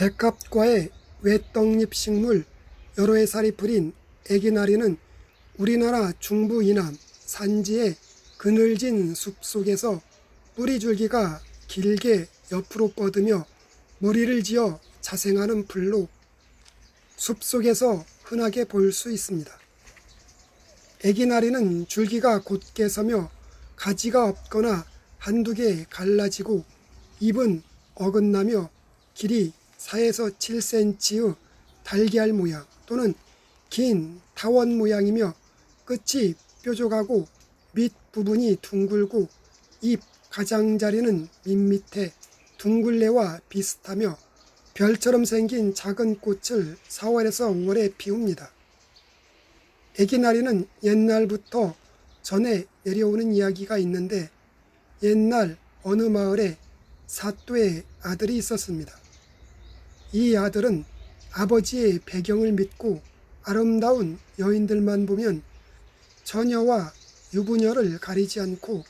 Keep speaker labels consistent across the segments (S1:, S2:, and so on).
S1: 백합과의 외떡잎 식물 여러 해살이 풀인 애기나리는 우리나라 중부 이남 산지의 그늘진 숲 속에서 뿌리 줄기가 길게 옆으로 뻗으며 무리를 지어 자생하는 풀로 숲 속에서 흔하게 볼 수 있습니다. 애기나리는 줄기가 곧게 서며 가지가 없거나 한두 개 갈라지고 잎은 어긋나며 길이 4에서 7cm의 달걀 모양 또는 긴 타원 모양이며 끝이 뾰족하고 밑 부분이 둥글고 잎 가장자리는 밑밑에 둥글레와 비슷하며 별처럼 생긴 작은 꽃을 4월에서 5월에 피웁니다. 애기나리는 옛날부터 전해 내려오는 이야기가 있는데 옛날 어느 마을에 사또의 아들이 있었습니다. 이 아들은 아버지의 배경을 믿고 아름다운 여인들만 보면 처녀와 유부녀를 가리지 않고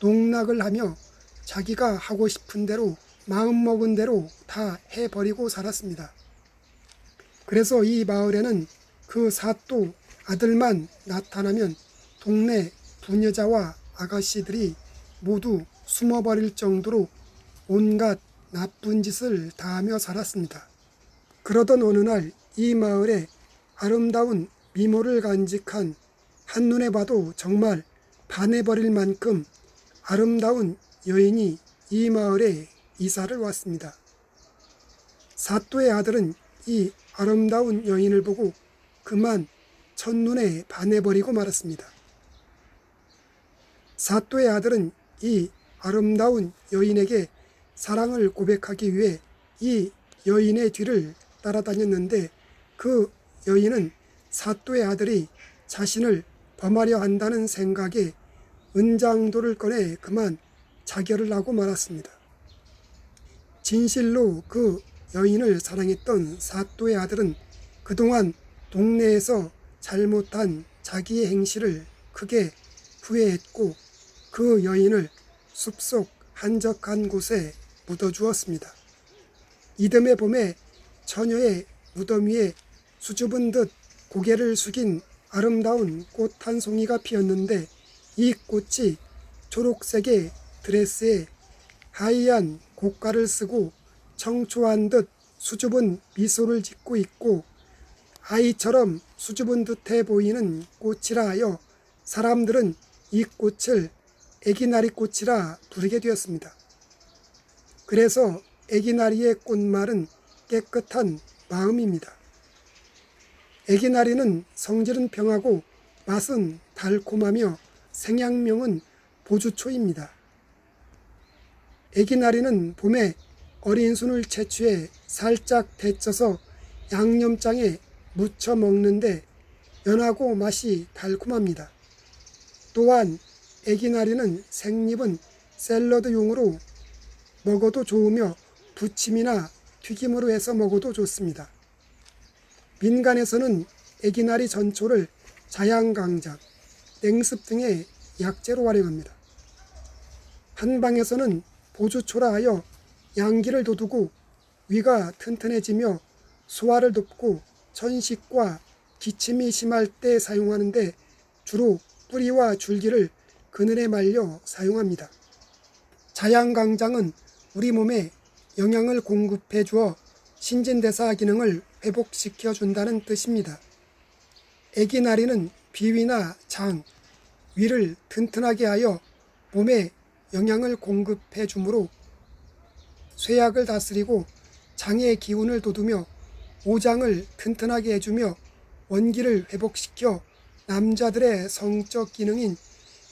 S1: 농락을 하며 자기가 하고 싶은 대로 마음먹은 대로 다 해버리고 살았습니다. 그래서 이 마을에는 그 사또 아들만 나타나면 동네 부녀자와 아가씨들이 모두 숨어버릴 정도로 온갖 나쁜 짓을 다하며 살았습니다. 그러던 어느 날 이 마을에 아름다운 미모를 간직한 한눈에 봐도 정말 반해버릴 만큼 아름다운 여인이 이 마을에 이사를 왔습니다. 사또의 아들은 이 아름다운 여인을 보고 그만 첫눈에 반해버리고 말았습니다. 사또의 아들은 이 아름다운 여인에게 사랑을 고백하기 위해 이 여인의 뒤를 따라다녔는데 그 여인은 사또의 아들이 자신을 범하려 한다는 생각에 은장도를 꺼내 그만 자결을 하고 말았습니다. 진실로 그 여인을 사랑했던 사또의 아들은 그동안 동네에서 잘못한 자기의 행실을 크게 후회했고 그 여인을 숲속 한적한 곳에 묻어주었습니다. 이듬해 봄에 처녀의 무덤 위에 수줍은 듯 고개를 숙인 아름다운 꽃 한 송이가 피었는데 이 꽃이 초록색의 드레스에 하얀 고가를 쓰고 청초한 듯 수줍은 미소를 짓고 있고 아이처럼 수줍은 듯해 보이는 꽃이라 하여 사람들은 이 꽃을 애기나리 꽃이라 부르게 되었습니다. 그래서 애기나리의 꽃말은 깨끗한 마음입니다. 애기나리는 성질은 평하고 맛은 달콤하며 생양명은 보주초입니다. 애기나리는 봄에 어린 순을 채취해 살짝 데쳐서 양념장에 무쳐 먹는데 연하고 맛이 달콤합니다. 또한 애기나리는 생잎은 샐러드용으로 먹어도 좋으며 부침이나 튀김으로 해서 먹어도 좋습니다. 민간에서는 애기나리 전초를 자양강장, 냉습 등의 약재로 활용합니다. 한방에서는 보주초라 하여 양기를 돋우고 위가 튼튼해지며 소화를 돕고 천식과 기침이 심할 때 사용하는데 주로 뿌리와 줄기를 그늘에 말려 사용합니다. 자양강장은 우리 몸에 영양을 공급해 주어 신진대사 기능을 회복시켜 준다는 뜻입니다. 애기 나리는 비위나 장, 위를 튼튼하게 하여 몸에 영양을 공급해 주므로 쇠약을 다스리고 장의 기운을 돋우며 오장을 튼튼하게 해주며 원기를 회복시켜 남자들의 성적 기능인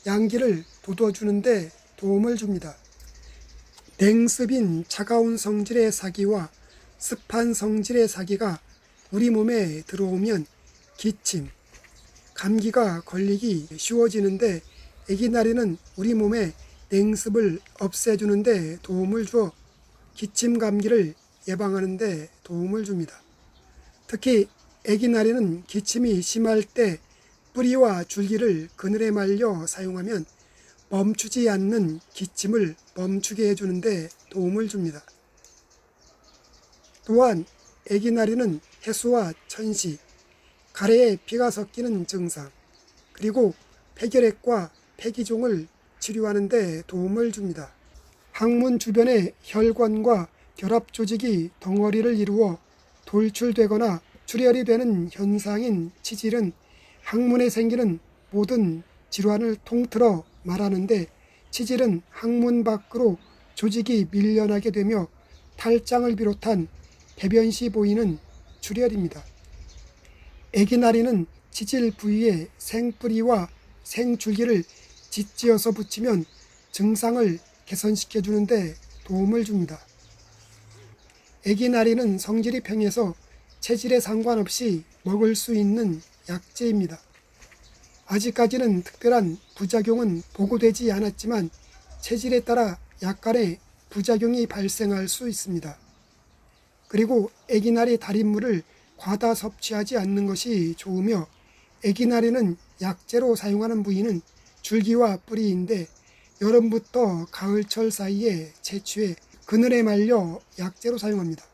S1: 양기를 돋워주는데 도움을 줍니다. 냉습인 차가운 성질의 사기와 습한 성질의 사기가 우리 몸에 들어오면 기침, 감기가 걸리기 쉬워지는데 애기나리는 우리 몸에 냉습을 없애주는 데 도움을 주어 기침 감기를 예방하는 데 도움을 줍니다. 특히 애기나리는 기침이 심할 때 뿌리와 줄기를 그늘에 말려 사용하면 멈추지 않는 기침을 멈추게 해주는데 도움을 줍니다. 또한 애기나리는 해수와 천시, 가래에 피가 섞이는 증상, 그리고 폐결핵과 폐기종을 치료하는 데 도움을 줍니다. 항문 주변의 혈관과 결합 조직이 덩어리를 이루어 돌출되거나 출혈이 되는 현상인 치질은 항문에 생기는 모든 질환을 통틀어 말하는데 치질은 항문 밖으로 조직이 밀려나게 되며 탈장을 비롯한 배변 시 보이는 출혈입니다. 애기나리는 치질 부위에 생뿌리와 생줄기를 짓지어서 붙이면 증상을 개선시켜 주는데 도움을 줍니다. 애기나리는 성질이 평해서 체질에 상관없이 먹을 수 있는 약재입니다. 아직까지는 특별한 부작용은 보고되지 않았지만 체질에 따라 약간의 부작용이 발생할 수 있습니다. 그리고 애기나리 달인물을 과다 섭취하지 않는 것이 좋으며 애기나리는 약재로 사용하는 부위는 줄기와 뿌리인데 여름부터 가을철 사이에 채취해 그늘에 말려 약재로 사용합니다.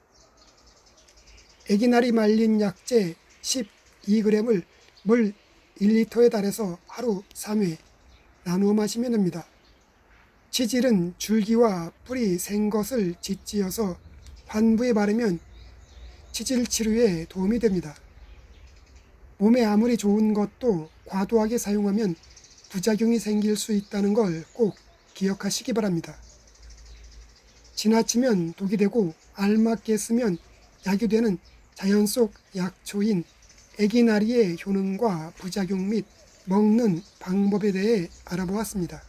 S1: 애기나리 말린 약재 12g을 물 1리터에 달해서 하루 3회 나누어 마시면 됩니다. 치질은 줄기와 뿌리 생 것을 짓지어서 환부에 바르면 치질 치료에 도움이 됩니다. 몸에 아무리 좋은 것도 과도하게 사용하면 부작용이 생길 수 있다는 걸 꼭 기억하시기 바랍니다. 지나치면 독이 되고 알맞게 쓰면 약이 되는 자연 속 약초인 애기나리의 효능과 부작용 및 먹는 방법에 대해 알아보았습니다.